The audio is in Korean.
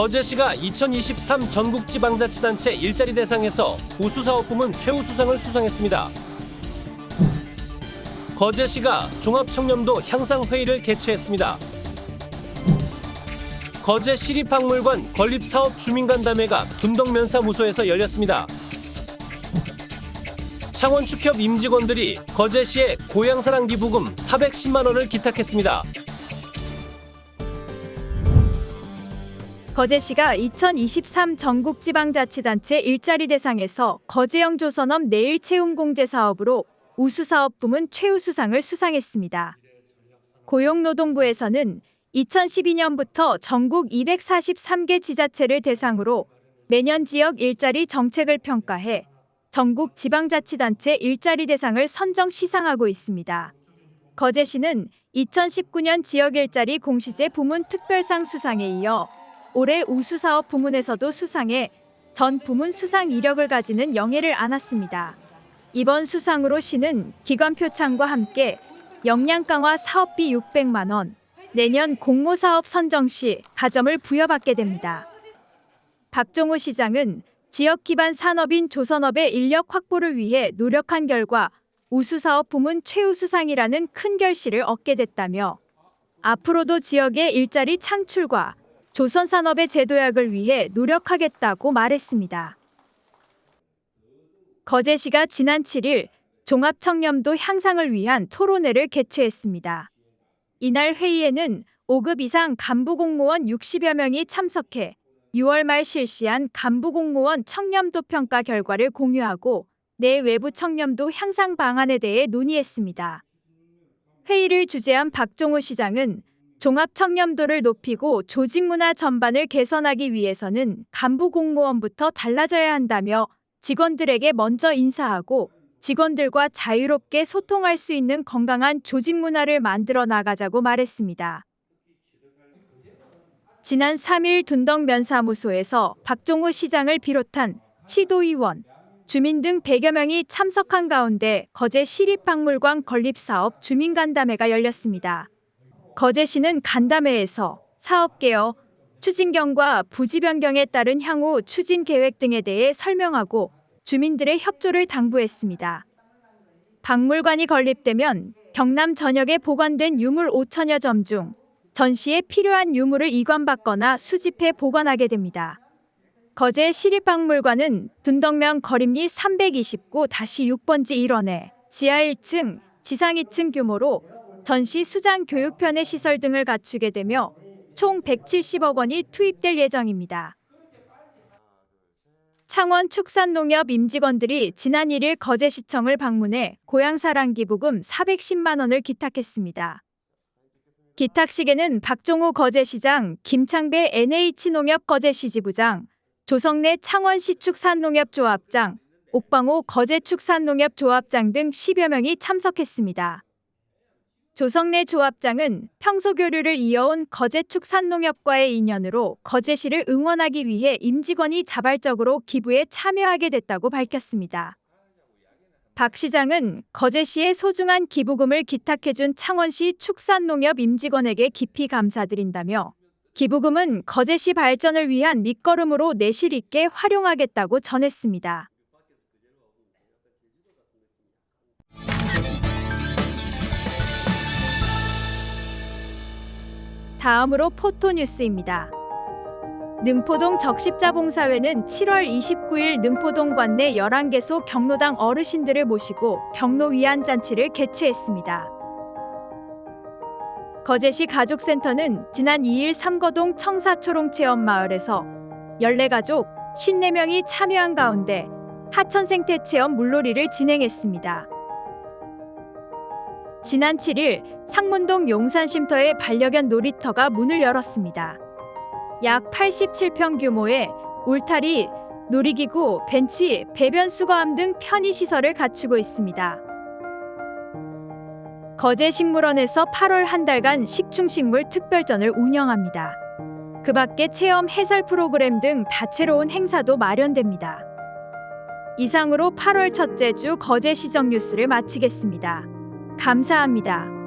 거제시가 2023 전국지방자치단체 일자리 대상에서 우수사업 부문 최우수상을 수상했습니다. 거제시가 종합청렴도 향상회의를 개최했습니다. 거제 시립박물관 건립사업 주민간담회가 둔덕면사무소에서 열렸습니다. 창원축협 임직원들이 거제시에 고향사랑 기부금 410만 원을 기탁했습니다. 거제시가 2023 전국지방자치단체 일자리 대상에서 거제형 조선업 내일 채용 공제 사업으로 우수 사업 부문 최우수상을 수상했습니다. 고용노동부에서는 2012년부터 전국 243개 지자체를 대상으로 매년 지역 일자리 정책을 평가해 전국 지방자치단체 일자리 대상을 선정 시상하고 있습니다. 거제시는 2019년 지역 일자리 공시제 부문 특별상 수상에 이어 올해 우수사업 부문에서도 수상해 전 부문 수상 이력을 가지는 영예를 안았습니다. 이번 수상으로 시는 기관 표창과 함께 역량 강화 사업비 600만 원, 내년 공모사업 선정 시 가점을 부여받게 됩니다. 박종우 시장은 지역 기반 산업인 조선업의 인력 확보를 위해 노력한 결과 우수사업 부문 최우수상이라는 큰 결실을 얻게 됐다며 앞으로도 지역의 일자리 창출과 조선 산업의 제도약을 위해 노력하겠다고 말했습니다. 거제 시가 지난 7일 종합청렴도 향상을 위한 토론회를 개최했습니다. 이날 회의에는 5급 이상 간부 공무원 60여 명이 참석해 6월 말 실시한 간부 공무원 청렴도 평가 결과를 공유하고 내 외부 청렴도 향상 방안에 대해 논의했습니다. 회의를 주재한 박종우 시장은 종합 청렴도를 높이고 조직 문화 전반을 개선하기 위해서는 간부 공무원부터 달라져야 한다며 직원들에게 먼저 인사하고 직원들과 자유롭게 소통할 수 있는 건강한 조직 문화를 만들어 나가자고 말했습니다. 지난 3일 둔덕면사무소에서 박종호 시장을 비롯한 시도의원, 주민 등 100여 명이 참석한 가운데 거제 시립박물관 건립사업 주민간담회가 열렸습니다. 거제시는 간담회에서 사업 개혁, 추진경과 부지 변경에 따른 향후 추진 계획 등에 대해 설명하고 주민들의 협조를 당부했습니다. 박물관이 건립되면 경남 전역에 보관된 유물 5천여 점 중 전시에 필요한 유물을 이관받거나 수집해 보관하게 됩니다. 거제 시립박물관은 둔덕면 거림리 329-6번지 1원에 지하 1층, 지상 2층 규모로 전시 수장 교육편의 시설 등을 갖추게 되며 총 170억 원이 투입될 예정입니다. 창원 축산농협 임직원들이 지난 1일 거제시청을 방문해 고향사랑 기부금 410만 원을 기탁했습니다. 기탁식에는 박종호 거제시장, 김창배 NH농협 거제시지부장, 조성래 창원시 축산농협조합장, 옥방호 거제축산농협조합장 등 10여 명이 참석했습니다. 조성래 조합장은 평소 교류를 이어온 거제축 산농협과의 인연으로 거제시를 응원하기 위해 임직원이 자발적으로 기부에 참여하게 됐다고 밝혔습니다. 박 시장은 거제시의 소중한 기부금을 기탁해준 창원시 축산농협 임직원에게 깊이 감사드린다며 기부금은 거제시 발전을 위한 밑거름으로 내실 있게 활용하겠다고 전했습니다. 다음으로 포토뉴스입니다. 능포동 적십자봉사회는 7월 29일 능포동 관내 11개소 경로당 어르신들을 모시고 경로 위안 잔치를 개최했습니다. 거제시 가족센터는 지난 2일 삼거동 청사초롱체험마을에서 14가족 54명이 참여한 가운데 하천생태체험 물놀이를 진행했습니다. 지난 7일 상문동 용산쉼터의 반려견 놀이터가 문을 열었습니다. 약 87평 규모의 울타리, 놀이기구, 벤치, 배변 수거함 등 편의 시설을 갖추고 있습니다. 거제식물원에서 8월 한 달간 식충식물 특별전을 운영합니다. 그 밖에 체험 해설 프로그램 등 다채로운 행사도 마련됩니다. 이상으로 8월 첫째 주 거제시정 뉴스를 마치겠습니다. 감사합니다.